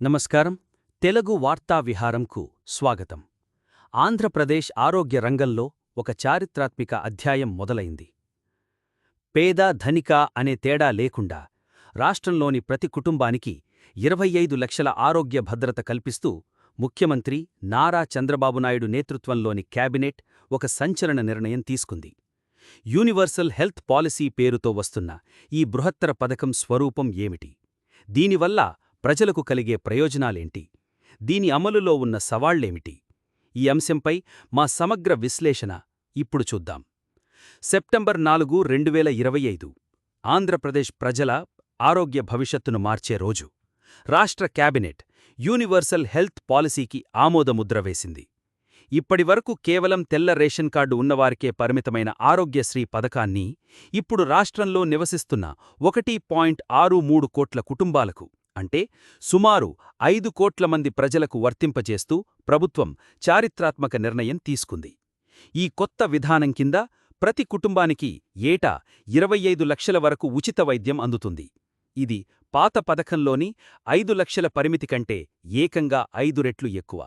నమస్కారం. తెలుగు వార్తా విహారంకు స్వాగతం. ఆంధ్రప్రదేశ్ ఆరోగ్య రంగంలో ఒక చారిత్రాత్మిక అధ్యాయం మొదలైంది. పేద ధనిక అనే తేడా లేకుండా రాష్ట్రంలోని ప్రతి కుటుంబానికి ఇరవై ఐదు లక్షల ఆరోగ్య భద్రత కల్పిస్తూ ముఖ్యమంత్రి నారా చంద్రబాబు నాయుడు నేతృత్వంలోని కేబినెట్ ఒక సంచలన నిర్ణయం తీసుకుంది. యూనివర్సల్ హెల్త్ పాలసీ పేరుతో వస్తున్న ఈ బృహత్తర పథకం స్వరూపం ఏమిటి? దీనివల్ల ప్రజలకు కలిగే ప్రయోజనాలేంటి? దీని అమలులో ఉన్న సవాళ్ళేమిటి? ఈ అంశంపై మా సమగ్ర విశ్లేషణ ఇప్పుడు చూద్దాం. సెప్టెంబర్ నాలుగు రెండు వేల ఇరవై ఐదు. ఆంధ్రప్రదేశ్ ప్రజల ఆరోగ్య భవిష్యత్తును మార్చే రోజు. రాష్ట్ర క్యాబినెట్ యూనివర్సల్ హెల్త్ పాలసీకి ఆమోదముద్ర వేసింది. ఇప్పటివరకు కేవలం తెల్ల రేషన్ కార్డు ఉన్నవారికే పరిమితమైన ఆరోగ్యశ్రీ పథకాన్ని ఇప్పుడు రాష్ట్రంలో నివసిస్తున్న ఒకటి పాయింట్ ఆరు మూడు కోట్ల కుటుంబాలకు అంటే సుమారు ఐదు కోట్ల మంది ప్రజలకు వర్తింపజేస్తూ ప్రభుత్వం చారిత్రాత్మక నిర్ణయం తీసుకుంది. ఈ కొత్త విధానం కింద ప్రతి కుటుంబానికి ఏటా ఇరవై ఐదు లక్షల వరకు ఉచిత వైద్యం అందుతుంది. ఇది పాత పథకంలోని ఐదు లక్షల పరిమితి కంటే ఏకంగా ఐదు రెట్లు ఎక్కువ.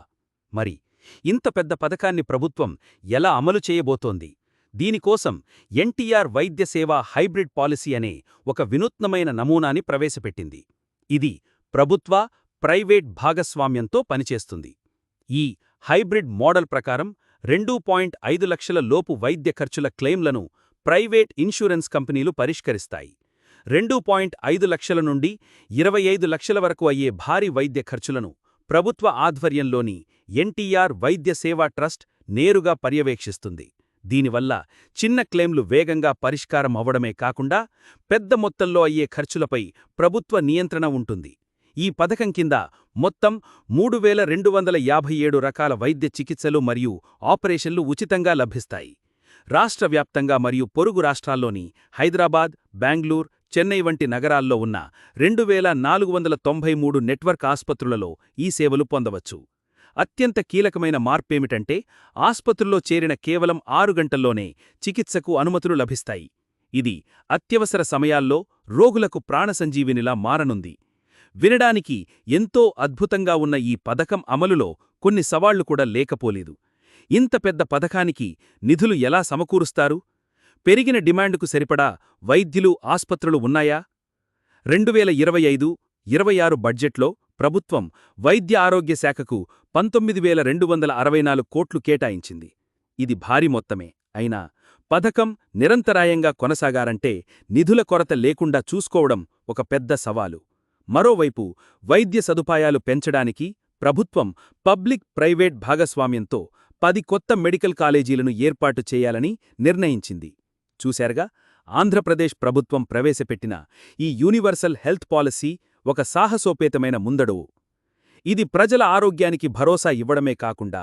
మరి ఇంత పెద్ద పథకాన్ని ప్రభుత్వం ఎలా అమలు చేయబోతోంది? దీనికోసం ఎన్టీఆర్ వైద్య సేవా హైబ్రిడ్ పాలసీ అనే ఒక వినూత్నమైన నమూనాని ప్రవేశపెట్టింది. ఇది ప్రభుత్వ ప్రైవేట్ భాగస్వామ్యంతో పనిచేస్తుంది. ఈ హైబ్రిడ్ మోడల్ ప్రకారం రెండు పాయింట్ ఐదు లక్షల లోపు వైద్య ఖర్చుల క్లెయిమ్లను ప్రైవేట్ ఇన్సూరెన్స్ కంపెనీలు పరిష్కరిస్తాయి. రెండు పాయింట్ ఐదు లక్షల నుండి ఇరవై ఐదు లక్షల వరకు అయ్యే భారీ వైద్య ఖర్చులను ప్రభుత్వ ఆధ్వర్యంలోని ఎన్టీఆర్ వైద్య సేవా ట్రస్ట్ నేరుగా పర్యవేక్షిస్తుంది. దీనివల్ల చిన్న క్లెయిమ్లు వేగంగా పరిష్కారం అవ్వడమే కాకుండా పెద్ద మొత్తంలో అయ్యే ఖర్చులపై ప్రభుత్వ నియంత్రణ ఉంటుంది. ఈ పథకం కింద మొత్తం మూడు వేల రెండు వందల యాభై ఏడు రకాల వైద్య చికిత్సలు మరియు ఆపరేషన్లు ఉచితంగా లభిస్తాయి. రాష్ట్ర వ్యాప్తంగా మరియు పొరుగు రాష్ట్రాల్లోని హైదరాబాద్ బెంగళూర్ చెన్నై వంటి నగరాల్లో ఉన్న రెండు నెట్వర్క్ ఆసుపత్రులలో ఈ సేవలు పొందవచ్చు. అత్యంత కీలకమైన మార్పేమిటంటే ఆస్పత్రుల్లో చేరిన కేవలం ఆరు గంటల్లోనే చికిత్సకు అనుమతులు లభిస్తాయి. ఇది అత్యవసర సమయాల్లో రోగులకు ప్రాణసంజీవినిలా మారనుంది. వినడానికి ఎంతో అద్భుతంగా ఉన్న ఈ పథకం అమలులో కొన్ని సవాళ్ళు కూడా లేకపోలేదు. ఇంత పెద్ద పథకానికి నిధులు ఎలా సమకూరుస్తారు? పెరిగిన డిమాండుకు సరిపడా వైద్యులు ఆస్పత్రులు ఉన్నాయా? రెండువేల ఇరవై ఐదు ఇరవై ఆరు బడ్జెట్లో ప్రభుత్వం వైద్య ఆరోగ్య శాఖకు పంతొమ్మిది వేల రెండు వందల అరవై నాలుగు కోట్లు కేటాయించింది. ఇది భారీ మొత్తమే. అయినా పథకం నిరంతరాయంగా కొనసాగారంటే నిధుల కొరత లేకుండా చూసుకోవడం ఒక పెద్ద సవాలు. మరోవైపు వైద్య సదుపాయాలు పెంచడానికి ప్రభుత్వం పబ్లిక్ ప్రైవేట్ భాగస్వామ్యంతో పది కొత్త మెడికల్ కాలేజీలను ఏర్పాటు చేయాలని నిర్ణయించింది. చూశారుగా ఆంధ్రప్రదేశ్ ప్రభుత్వం ప్రవేశపెట్టిన ఈ యూనివర్సల్ హెల్త్ పాలసీ ఒక సాహసోపేతమైన ముందడువు ఇది ప్రజల ఆరోగ్యానికి భరోసా ఇవ్వడమే కాకుండా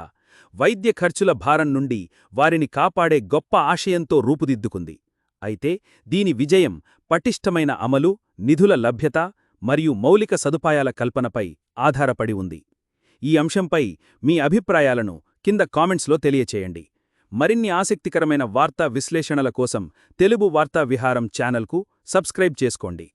వైద్య ఖర్చుల భారం నుండి వారిని కాపాడే గొప్ప ఆశయంతో రూపుదిద్దుకుంది. అయితే దీని విజయం పటిష్టమైన అమలు నిధుల లభ్యత మరియు మౌలిక సదుపాయాల కల్పనపై ఆధారపడి ఉంది. ఈ అంశంపై మీ అభిప్రాయాలను కింద కామెంట్స్లో తెలియచేయండి. మరిన్ని ఆసక్తికరమైన వార్తా విశ్లేషణల కోసం తెలుగు వార్తా విహారం ఛానల్కు సబ్స్క్రైబ్ చేసుకోండి.